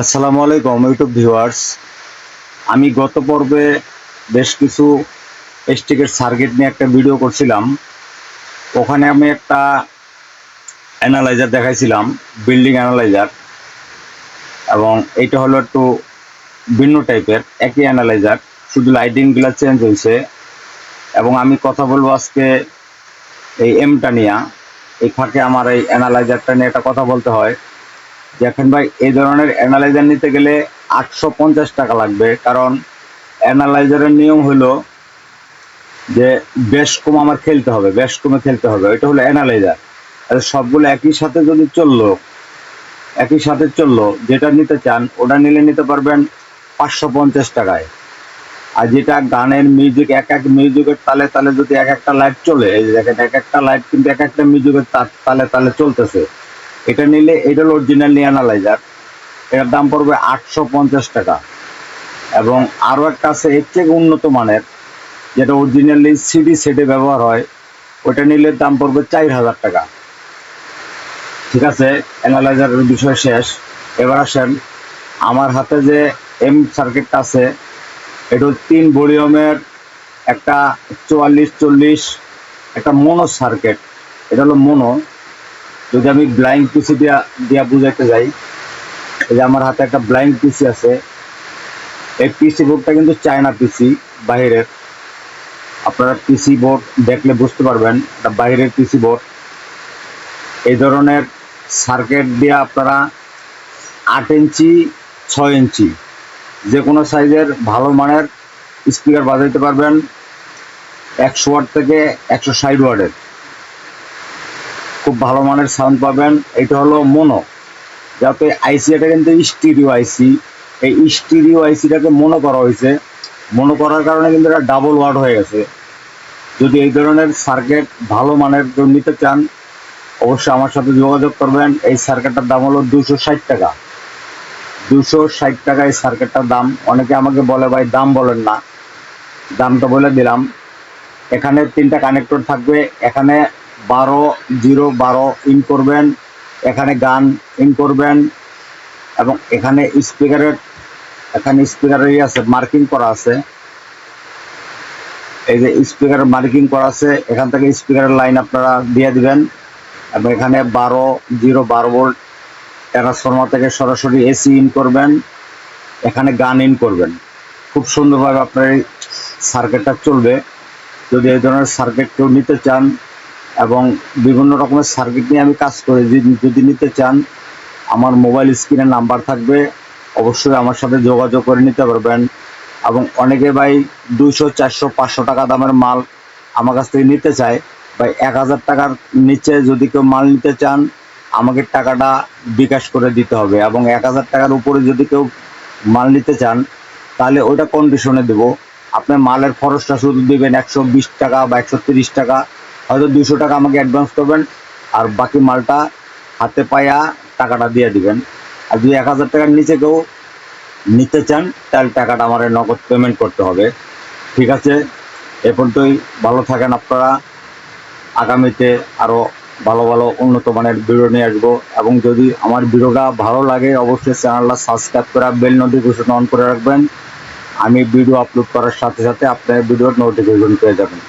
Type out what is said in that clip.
আসসালামু আলাইকুম YouTube viewers আমি গত পর্বে বেশ কিছু স্টিকের সার্কিট নিয়ে একটা ভিডিও করছিলাম। ওখানে আমি একটা অ্যানালাইজার দেখাইছিলাম বিল্ডিং অ্যানালাইজার এবং এইটা হলো একটু ভিন্ন টাইপের একই অ্যানালাইজার শুধু লাইটিংগুলো চেঞ্জ হয়েছে এবং আমি কথা বলব আজকে এই এমটা নিয়ে। এই ফাঁকে আমার এই অ্যানালাইজারটা নিয়ে একটা কথা বলতে হয়। দেখেন ভাই, এই ধরনের অ্যানালাইজার নিতে গেলে আটশো পঞ্চাশ টাকা লাগবে, কারণ অ্যানালাইজারের নিয়ম হলো যে বেশ কম আমার খেলতে হবে, বেশ কমে খেলতে হবে, এটা হলো অ্যানালাইজার আর সবগুলো একই সাথে যদি চলল, একই সাথে চলল, যেটা নিতে চান, ওটা নিলে নিতে পারবেন পাঁচশো পঞ্চাশ টাকায়। আর যেটা গানের মিউজিক এক এক মিউজিকের তালে তালে যদি এক একটা লাইট চলে, এই দেখেন, এক একটা লাইট কিন্তু এক একটা মিউজিকের তালে তালে চলতেছে। এটা নিলে এটা হলো অরিজিনালি অ্যানালাইজার এটার দাম পড়বে আটশো পঞ্চাশ টাকা। এবং আরও একটা আছে, এর থেকে উন্নত মানের, যেটা অরিজিনালি সিডি সেটে ব্যবহার হয় ওটা নিলে দাম পড়বে চার হাজার টাকা। ঠিক আছে অ্যানালাইজারের বিষয় শেষ। এবার আসেন, আমার হাতে যে এম সার্কিটটা আছে, এটা তিন ভলিউমের একটা চুয়াল্লিশ চল্লিশ, একটা মনো সার্কিট এটা হলো মনো যদি আমি ব্লাইন্ড পিসি দিয়া দিয়া বুঝাইতে যাই এই যে আমার হাতে একটা ব্লাইন্ড পিসি আছে। এই পিসি বোর্ডটা কিন্তু চায়না পিসি বাইরের আপনারা পিসি বোর্ড দেখলে বুঝতে পারবেন, এটা বাইরের পিসি বোর্ড এই ধরনের সার্কিট দিয়ে আপনারা আট ইঞ্চি, ছয় ইঞ্চি, যে কোনো সাইজের ভালো মানের স্পিকার বাজাইতে পারবেন। একশো ওয়াট থেকে একশো ষাট ওয়াটের। খুব ভালো মানের সাউন্ড পাবেন। এটা হলো মোনো যাতে আইসি এটা কিন্তু স্টিরিও আইসি এই স্টিরিও আইসিটাকে মনো করা হয়েছে। মনো করার কারণে কিন্তু এটা ডাবল ওয়ার্ড হয়ে গেছে। যদি এই ধরনের সার্কিট ভালো মানের কেউ নিতে চান, অবশ্যই আমার সাথে যোগাযোগ করবেন। এই সার্কিটটার দাম হলো দুশো ষাট টাকা। দুশো ষাট টাকা এই সার্কিটটার দাম। অনেকে আমাকে বলে, ভাই, দাম বলেন না। দামটা বলে দিলাম। এখানে তিনটা কানেক্টর থাকবে। এখানে বারো, জিরো, বারো ইন করবেন, এখানে গান ইন করবেন, এবং এখানে স্পিকারের এখানে স্পিকারের আছে মার্কিং করা আছে। এই যে স্পিকারের মার্কিং করা আছে, এখান থেকে স্পিকারের লাইন আপনারা দিয়ে দিবেন, এবং এখানে বারো, জিরো, বারো ভোল্ট ট্রান্সফর্মার থেকে সরাসরি এসি ইন করবেন, এখানে গান ইন করবেন। খুব সুন্দরভাবে আপনার এই সার্কিটটা চলবে। যদি এই ধরনের সার্কিট কেউ নিতে চান এবং বিভিন্ন রকমের সার্কিট নিয়ে আমি কাজ করি। যদি নিতে চান, আমার মোবাইল স্ক্রিনে নাম্বার থাকবে, অবশ্যই আমার সাথে যোগাযোগ করে নিতে পারবেন। এবং অনেকে ভাই দুশো চারশো, পাঁচশো টাকা দামের মাল আমার কাছ থেকে নিতে চায়। ভাই এক হাজার টাকার নিচে যদি কেউ মাল নিতে চান, আমাকে টাকাটা বিকাশ করে দিতে হবে। এবং এক হাজার টাকার উপরে যদি কেউ মাল নিতে চান, তাহলে ওইটা কন্ডিশনে দেবো। আপনার মালের খরচটা শুধু দেবেন একশো বিশ টাকা বা একশো তিরিশ টাকা। হয়তো দুশো টাকা আমাকে অ্যাডভান্স করবেন, আর বাকি মালটা হাতে পায়া টাকাটা দিয়ে দিবেন। আর যদি এক হাজার টাকার নিচে কেউ নিতে চান, তাহলে টাকাটা আমার নগদ পেমেন্ট করতে হবে। ঠিক আছে? এ পর্যন্তই। ভালো থাকেন আপনারা। আগামীতে আরও ভালো ভালো উন্নত মানের ভিডিও নিয়ে আসব। এবং যদি আমার ভিডিওটা ভালো লাগে, অবশ্যই চ্যানেলটা সাবস্ক্রাইব করে বেল নোটিফিকেশন অন করে রাখবেন। আমি ভিডিও আপলোড করার সাথে সাথে আপনার ভিডিওর নোটিফিকেশন পেয়ে যাবেন।